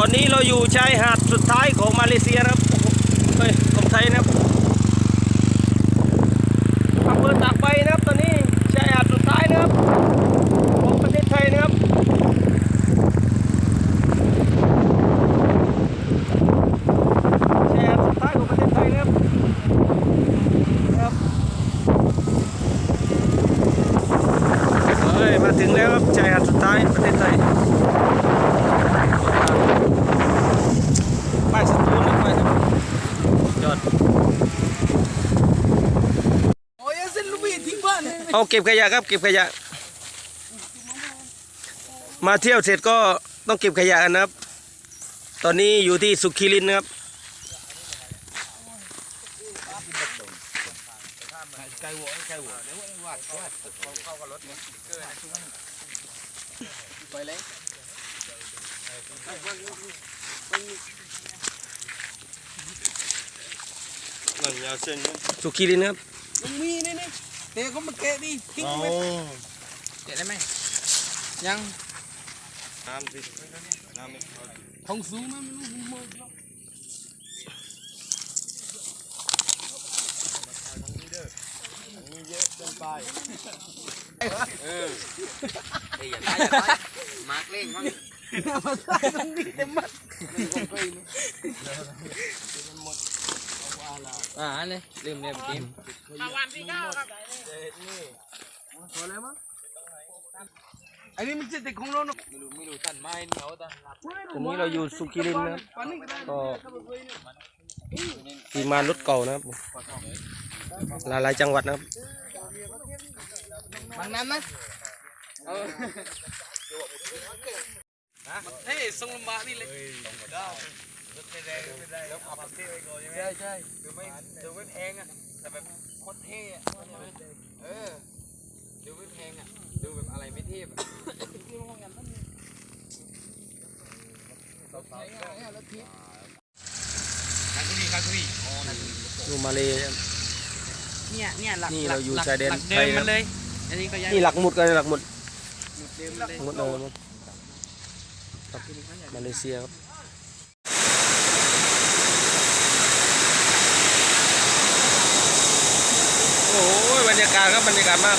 อนนี้เราอยู่ชายหาดสุดท้ายของมาเลเซียนะครับเฮ้ยของไทยนะครับอำเภอตากใบนะครับ ตอนนี้ชายหาดสุดท้ายนะครับของประเทศไทยนะครับชายหาดสุดท้ายของประเทศไทยนะครับครับเฮ้ยมาถึงแล้วครับชายหาดสุดท้ายประเทศไทยสตูลนะป้ายสตูลยอด โอ้ยเส้นลูกบีทิ้งบ้าน เอาเก็บขยะครับ เก็บขยะ มาเที่ยวเสร็จก็ต้องเก็บขยะกันนะครับ ตอนนี้อยู่ที่สุขีรินนะครับไก่หัวไก่หัวเดี๋ยววาดวาดเข้ากับรถเนี่ยเกินไปเลยสุขีรินครับมีนี่นี่ เตะเขามาแกะดิทิ้งไปแกะได้ไหมยังน้ำสิน้ำไม่ทองสูงนะไม่รู้หูมือมาร์กเล่งมั้งมาใส่ตรงนี้เต็มมัด อ่าเลยลืมเลยเกมอันนี้มันจะติดของเราเนาะไม่รู้ไม่รู้ตันไม้เหนียวตันตอนนี้เราอยู่สุขีรินนะครับก็ได้ก็ทีมารถเก่านะครับหลายหลายจังหวัดนะครับบางนั้นนะ เออเฮ้ยทรงลำบากนี่เลยใช่ใช่ดูไม่ดูไม่แพงอะแต่แบบโคตรเท่อะเออดูไม่แพงอะดูแบบอะไรไม่เท่อะดูมาเลยเนี่ยเนี่ยหลักนี่หลัเราอยู่หลักชายแดนหลักไทเดิยมนะมันเลยอันนี้ก็ยังนี่หลักหมุดกันหลักหมุดเดิมมันเลยหมุดเออ ครับมาเลเซียครับโอ้ยบรรยากาศครับบรรยากาศมาก